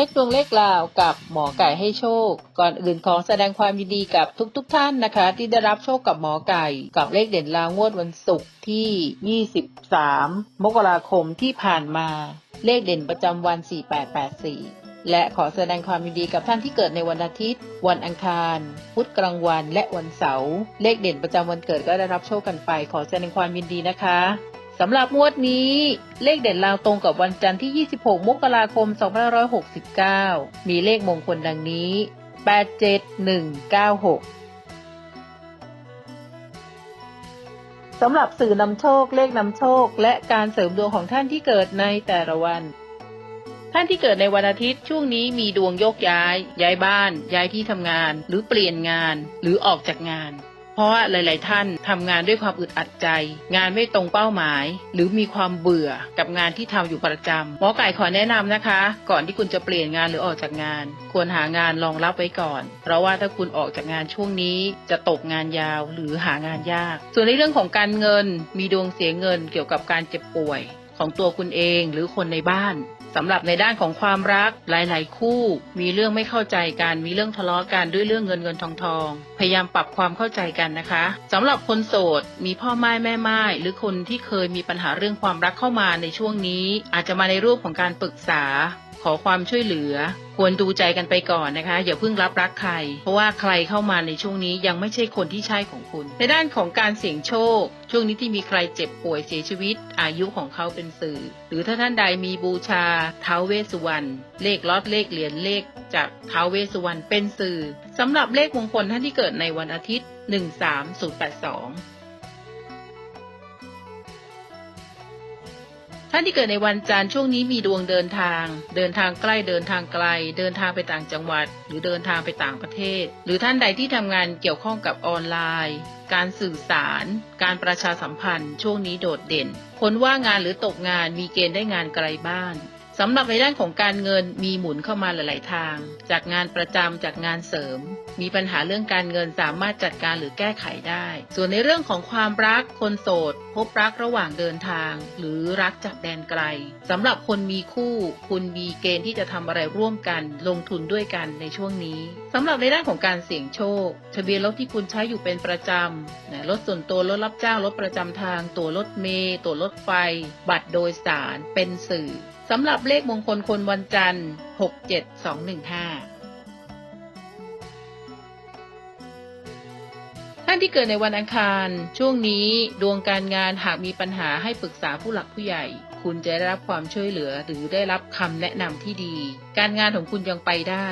ช็คดวงเลขลาวกับหมอไก่ให้โชค ก่อนอื่นขอแสดงความยินดีกับทุกๆทท่านนะคะ ที่ได้รับโชคกับหมอไก่กับเลขเด่นลาวงวดวันศุกร์ที่ 23 มกราคมที่ผ่านมา เลขเด่นประจำวัน 4884 และขอแสดงความยินดีกับท่านที่เกิดในวันอาทิตย์ วันอังคาร พุธกลางวันและวันเสาร์เลขเด่นประจำวันเกิดก็ได้รับโชคกันไป ขอแสดงความยินดีนะคะ สำหรับงวดนี้เลขเด่นลาวตรงกับวันจันทร์ที่ 26 มกราคม 2569 มีเลขมงคลดังนี้ 87196 สำหรับสื่อนำโชคเลขนำโชค และการเสริมดวงของท่านที่เกิดในแต่ละวัน ท่านที่เกิดในวันอาทิตย์ช่วงนี้มีดวงโยกย้าย ย้ายบ้าน ย้ายที่ทำงาน หรือเปลี่ยนงาน หรือออกจากงาน เพราะว่าหลาย ๆ ท่านทำงานด้วยความอึดอัดใจ งานไม่ตรงเป้าหมาย หรือมีความเบื่อกับงานที่ทำอยู่ประจำหมอไก่ขอแนะนำนะคะ ก่อนที่คุณจะเปลี่ยนงานหรือออกจากงาน ควรหางานรองรับไว้ก่อน เพราะว่าถ้าคุณออกจากงานช่วงนี้จะตกงานยาวหรือหางานยาก ส่วนในเรื่องของการเงินมีดวงเสียเงินเกี่ยวกับการเจ็บป่วย ของตัวคุณเองหรือคนในบ้าน สำหรับในด้านของความรักหลาย ๆ คู่ มีเรื่องไม่เข้าใจกัน มีเรื่องทะเลาะกันด้วยเรื่องเงินเงินทองทอง พยายามปรับความเข้าใจกันนะคะสำหรับคนโสด มีพ่อไม้แม่ไม้หรือคนที่เคยมีปัญหาเรื่องความรักเข้ามาในช่วงนี้ อาจจะมาในรูปของการปรึกษา ขอความช่วยเหลือ ควรดูใจกันไปก่อนนะคะ อย่าเพิ่งรับรักใคร เพราะว่าใครเข้ามาในช่วงนี้ยังไม่ใช่คนที่ใช่ของคุณ ในด้านของการเสี่ยงโชค ช่วงนี้ที่มีใครเจ็บป่วยเสียชีวิต อายุของเขาเป็นสื่อ หรือถ้าท่านใดมีบูชาเท้าเวสุวรรณเลขล็อตเลขเหรียญเลขจากเท้าเวสสุวรรณเป็นสื่อสำหรับเลขมงคลท่านที่เกิดในวันอาทิตย์ 13082 ท่านที่เกิดในวันจันทร์ช่วงนี้มีดวงเดินทาง เดินทางใกล้เดินทางไกล เดินทางไปต่างจังหวัด หรือเดินทางไปต่างประเทศ หรือท่านใดที่ทำงานเกี่ยวข้องกับออนไลน์ การสื่อสาร การประชาสัมพันธ์ ช่วงนี้โดดเด่น คนว่างงานหรือตกงานมีเกณฑ์ได้งานไกลบ้านสำหรับในด้านของการเงินมีหมุนเข้ามาหลาย ๆ ทาง จากงานประจำจากงานเสริม มีปัญหาเรื่องการเงินสามารถจัดการหรือแก้ไขได้ ส่วนในเรื่องของความรักคนโสด บรักระหว่างเดินทาง หรือรักจากแดนไกลสำหรับคนมีคู่ คุณมีเกณฑ์ที่จะทำอะไรร่วมกัน ลงทุนด้วยกันในช่วงนี้สำหรับในด้านของการเสี่ยงโชค ทะเบียนรถที่คุณใช้อยู่เป็นประจำนะรถส่วนตัวรถรับจ้างรถประจำทาง ตัวรถเมล์ตัวรถไฟ บัตรโดยสารเป็นสื่อสำหรับเลขมงคลคนวันจันทร์ 67215 ท่านที่เกิดในวันอังคาร ช่วงนี้ดวงการงานหากมีปัญหาให้ปรึกษาผู้หลักผู้ใหญ่ คุณจะได้รับความช่วยเหลือหรือได้รับคำแนะนำที่ดี การงานของคุณยังไปได้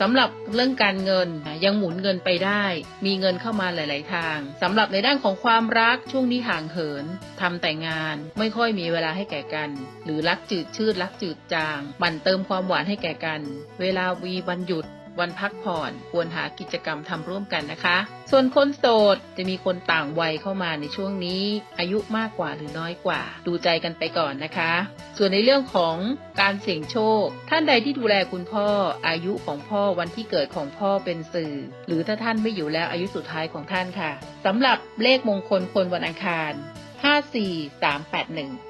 สำหรับเรื่องการเงินยังหมุนเงินไปได้ มีเงินเข้ามาหลาย ๆ ทางสำหรับในด้านของความรักช่วงนี้ห่างเหินทำแต่งานไม่ค่อยมีเวลาให้แก่กัน หรือรักจืดชืดรักจืดจางมั่นเติมความหวานให้แก่กัน เวลาวีวันหยุด วันพักผ่อนควรหากิจกรรมทำร่วมกันนะคะ ส่วนคนโสดจะมีคนต่างวัยเข้ามาในช่วงนี้ อายุมากกว่าหรือน้อยกว่า ดูใจกันไปก่อนนะคะ ส่วนในเรื่องของการเสี่ยงโชค ท่านใดที่ดูแลคุณพ่อ อายุของพ่อวันที่เกิดของพ่อเป็นสื่อ หรือถ้าท่านไม่อยู่แล้วอายุสุดท้ายของท่านค่ะสำหรับเลขมงคลคนวันอังคาร 54381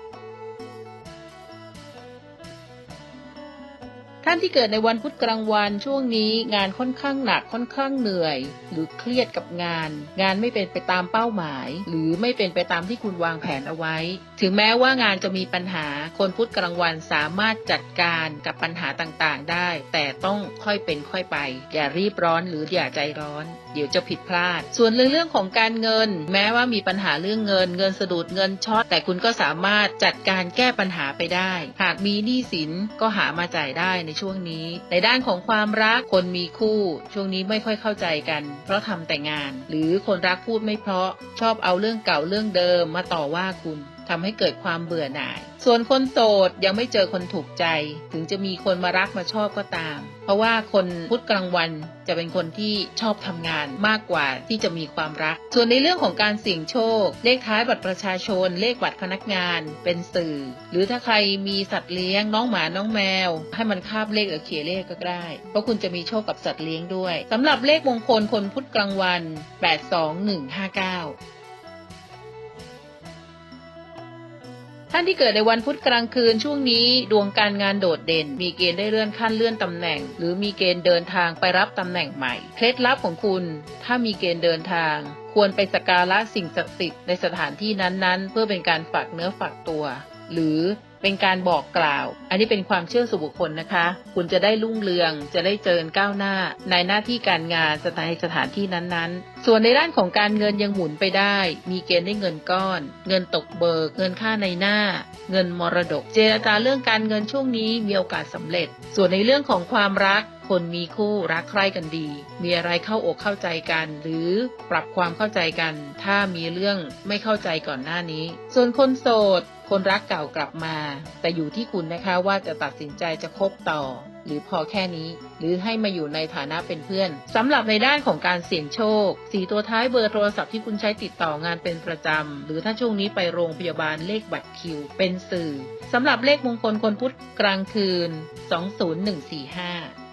ท่านที่เกิดในวันพุธกลางวันช่วงนี้งานค่อนข้างหนักค่อนข้างเหนื่อย หรือเครียดกับงาน งานไม่เป็นไปตามเป้าหมาย หรือไม่เป็นไปตามที่คุณวางแผนเอาไว้ ถึงแม้ว่างานจะมีปัญหา คนพุธกลางวันสามารถจัดการกับปัญหาต่างๆ ได้ แต่ต้องค่อยเป็นค่อยไป อย่ารีบร้อนหรืออย่าใจร้อน เดี๋ยวจะผิดพลาด ส่วนเรื่องของการเงิน แม้ว่ามีปัญหาเรื่องเงิน เงินสะดุดเงินช็อตแต่คุณก็สามารถจัดการแก้ปัญหาไปได้ หากมีหนี้สินก็หามาจ่ายได้ในช่วงนี้ ในด้านของความรักคนมีคู่ ช่วงนี้ไม่ค่อยเข้าใจกัน เพราะทำแต่งาน หรือคนรักพูดไม่เพราะชอบเอาเรื่องเก่าเรื่องเดิมมาต่อว่าคุณ ทำให้เกิดความเบื่อหน่าย ส่วนคนโสดยังไม่เจอคนถูกใจ ถึงจะมีคนมารักมาชอบก็ตาม เพราะว่าคนพุธกลางวันจะเป็นคนที่ชอบทำงานมากกว่าที่จะมีความรัก ส่วนในเรื่องของการเสี่ยงโชค เลขท้ายบัตรประชาชน เลขบัตรพนักงาน เป็นสื่อ หรือถ้าใครมีสัตว์เลี้ยงน้องหมาน้องแมว ให้มันคาบเลขหรือเขียเลขก็ได้ เพราะคุณจะมีโชคกับสัตว์เลี้ยงด้วยสำหรับเลขมงคลคนพุธกลางวัน 82159 ท่านที่เกิดในวันพุธกลางคืนช่วงนี้ ดวงการงานโดดเด่น มีเกณฑ์ได้เลื่อนขั้นเลื่อนตำแหน่ง หรือมีเกณฑ์เดินทางไปรับตำแหน่งใหม่ เคล็ดลับของคุณ ถ้ามีเกณฑ์เดินทาง ควรไปสักการะสิ่งศักดิ์สิทธิ์ในสถานที่นั้นๆ เพื่อเป็นการฝากเนื้อฝากตัว หรือ เป็นการบอกกล่าว อันนี้เป็นความเชื่อส่วนบุคคลนะคะ คุณจะได้รุ่งเรือง จะได้เจริญก้าวหน้า ในหน้าที่การงานสถานสถานที่นั้นๆ ส่วนในด้านของการเงินยังหมุนไปได้ มีเกณฑ์ได้เงินก้อน เงินตกเบิก เงินค่าในหน้า เงินมรดก เจรจาเรื่องการเงินช่วงนี้มีโอกาสสำเร็จ ส่วนในเรื่องของความรักคนมีคู่รักใคร่กันดี มีอะไรเข้าอกเข้าใจกัน หรือปรับความเข้าใจกัน ถ้ามีเรื่องไม่เข้าใจก่อนหน้านี้ ส่วนคนโสด คนรักเก่ากลับมา แต่อยู่ที่คุณนะคะว่าจะตัดสินใจจะคบต่อ หรือพอแค่นี้ หรือให้มาอยู่ในฐานะเป็นเพื่อนสำหรับในด้านของการเสี่ยงโชค สีตัวท้ายเบอร์โทรศัพท์ที่คุณใช้ติดต่องานเป็นประจำ หรือถ้าช่วงนี้ไปโรงพยาบาลเลขบัตรคิว เป็นสื่อสำหรับเลขมงคลคนพุธกลางคืน 20145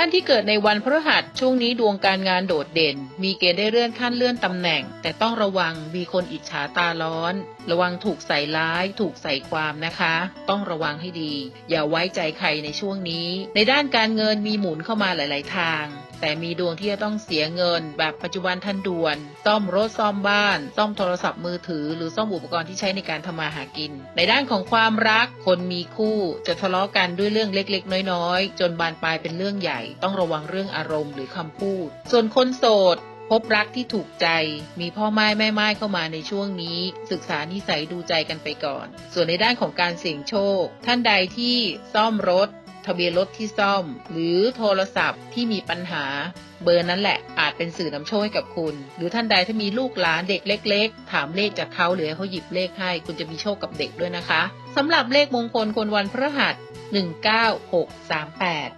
ท่านที่เกิดในวันพฤหัสช่วงนี้ดวงการงานโดดเด่น มีเกณฑ์ได้เลื่อนขั้นเลื่อนตำแหน่ง แต่ต้องระวังมีคนอิจฉาตาร้อน ระวังถูกใส่ร้าย ถูกใส่ความนะคะ ต้องระวังให้ดี อย่าไว้ใจใครในช่วงนี้ ในด้านการเงินมีหมุนเข้ามาหลาย ๆ ทาง แต่มีดวงที่จะต้องเสียเงิน แบบปัจจุบันทันด่วน ซ่อมรถซ่อมบ้าน ซ่อมโทรศัพท์มือถือ หรือซ่อมอุปกรณ์ที่ใช้ในการทำมาหากิน ในด้านของความรักคนมีคู่จะทะเลาะกันด้วยเรื่องเล็กๆ น้อยๆ จนบานปลายเป็นเรื่องใหญ่ ต้องระวังเรื่องอารมณ์หรือคำพูด ส่วนคนโสดพบรักที่ถูกใจ มีพ่อไม้แม่ไม้เข้ามาในช่วงนี้ ศึกษานิสัยดูใจกันไปก่อน ส่วนในด้านของการเสี่ยงโชค ท่านใดที่ซ่อมรถ ทะเบียนรถที่ซ่อม หรือโทรศัพท์ที่มีปัญหา เบอร์นั้นแหละอาจเป็นสื่อนำโชคให้กับคุณ หรือท่านใดถ้ามีลูกหลานเด็กเล็ก ๆ ถามเลขจากเขาหรือให้เขาหยิบเลขให้ คุณจะมีโชคกับเด็กด้วยนะคะสำหรับเลขมงคลคนวันพฤหัส 19638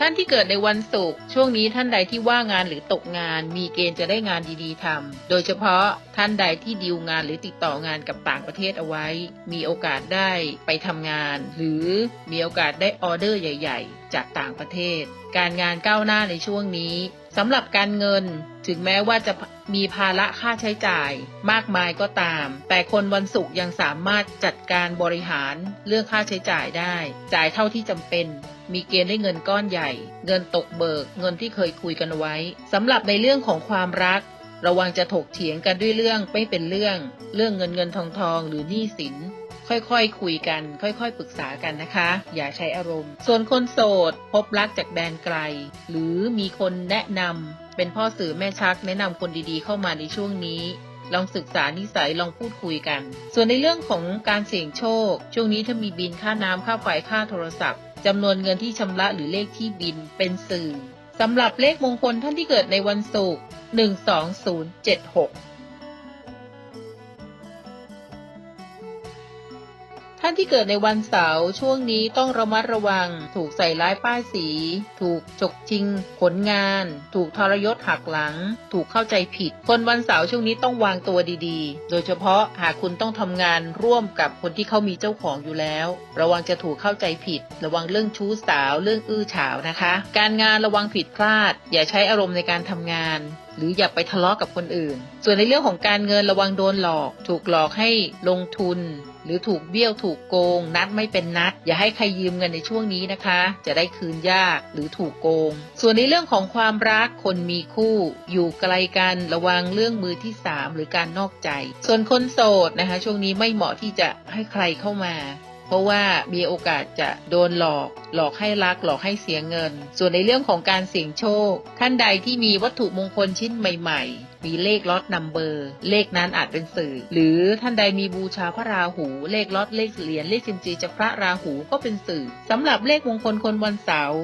ท่านที่เกิดในวันศุกร์ช่วงนี้ท่านใดที่ว่างงานหรือตกงาน มีเกณฑ์จะได้งานดีๆทำโดยเฉพาะท่านใดที่ดีลงานหรือติดต่องานกับต่างประเทศเอาไว้ มีโอกาสได้ไปทำงาน หรือมีโอกาสได้ออเดอร์ใหญ่ ๆ จากต่างประเทศ การงานก้าวหน้าในช่วงนี้สำหรับการเงินถึงแม้ว่าจะมีภาระค่าใช้จ่ายมากมายก็ตาม แต่คนวันศุกร์ยังสามารถจัดการบริหารเรื่องค่าใช้จ่ายได้ จ่ายเท่าที่จำเป็น มีเกณฑ์ได้เงินก้อนใหญ่ เงินตกเบิก เงินที่เคยคุยกันไว้สำหรับในเรื่องของความรัก ระวังจะถกเถียงกันด้วยเรื่องไม่เป็นเรื่อง เรื่องเงินเงินทองทองหรือหนี้สิน ค่อยๆคคุยกัน ค่อยๆ ปรึกษากันนะคะ อย่าใช้อารมณ์ ส่วนคนโสด พบรักจากแดนไกล หรือมีคนแนะนำเป็นพ่อสื่อแม่ชักแนะนำคนดีๆ เข้ามาในช่วงนี้ลองศึกษานิสัยลองพูดคุยกัน ส่วนในเรื่องของการเสี่ยงโชค ช่วงนี้ถ้ามีบินค่าน้ำค่าไฟค่าโทรศัพท์ จำนวนเงินที่ชำระหรือเลขที่บินเป็นสื่อสำหรับเลขมงคลท่านที่เกิดในวันศุกร์12076านที่เกิดในวันเสาร์ช่วงนี้ต้องระมัดระวัง ถูกใส่ร้ายป้ายสี ถูกฉกชิง ผลงาน ถูกทรยศหักหลัง ถูกเข้าใจผิด คนวันเสาร์ช่วงนี้ต้องวางตัวดีๆ โดยเฉพาะหากคุณต้องทำงานร่วมกับคนที่เขามีเจ้าของอยู่แล้ว ระวังจะถูกเข้าใจผิด ระวังเรื่องชู้สาวเรื่องอื้อฉาวนะคะ การงานระวังผิดพลาด อย่าใช้อารมณ์ในการทำงาน หรืออย่าไปทะเลาะกับคนอื่น ส่วนในเรื่องของการเงินระวังโดนหลอก ถูกหลอกให้ลงทุน หรือถูกเบี้ยวถูกโกง นัดไม่เป็นนัด อย่าให้ใครยืมเงินในช่วงนี้นะคะ จะได้คืนยากหรือถูกโกง ส่วนในเรื่องของความรักคนมีคู่ อยู่ไกลกันระวังเรื่องมือที่สามหรือการนอกใจ ส่วนคนโสดนะคะ ช่วงนี้ไม่เหมาะที่จะให้ใครเข้ามา เพราะว่ามีโอกาสจะโดนหลอก หลอกให้รักหลอกให้เสียเงิน ส่วนในเรื่องของการเสี่ยงโชค ท่านใดที่มีวัตถุมงคลชิ้นใหม่ ๆมีเลขล็อตนัมเบอร์ เลขนั้นอาจเป็นสื่อ หรือท่านใดมีบูชาพระราหู เลขล็อตเลขเหรียญเลขซิมจีจากพระราหูก็เป็นสื่อสำหรับเลขมงคลคนวันเสาร์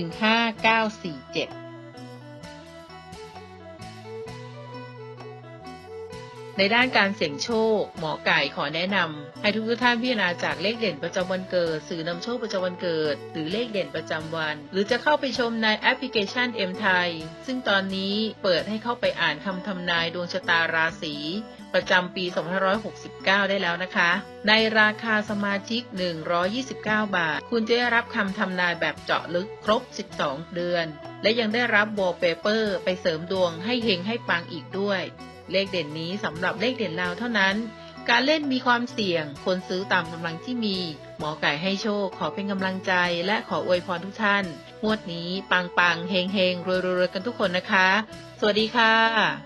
15947 ในด้านการเสี่ยงโชค หมอไก่ขอแนะนำให้ทุกท่านพิจารณาจากเลขเด่นประจำวันเกิด สื่อนำโชคประจำวันเกิด หรือเลขเด่นประจำวัน หรือจะเข้าไปชมในแอปพลิเคชัน M ไทยซึ่งตอนนี้เปิดให้เข้าไปอ่านคำทำนายดวงชะตาราศีประจำปี 2569 ได้แล้วนะคะ ในราคาสมาชิก 129 บาท คุณจะได้รับคำทำนายแบบเจาะลึกครบ 12 เดือน และยังได้รับวอลเปเปอร์ ไปเสริมดวงให้เฮงให้ปังอีกด้วย เลขเด่นนี้สำหรับเลขเด่นลาวเท่านั้น การเล่นมีความเสี่ยง คนซื้อตามกำลังที่มี หมอไก่ให้โชค ขอเป็นกำลังใจ และขออวยพรทุกท่านงวดนี้ปังปังๆเฮงเฮงรวยรวยๆกันทุกคนนะคะ สวัสดีค่ะ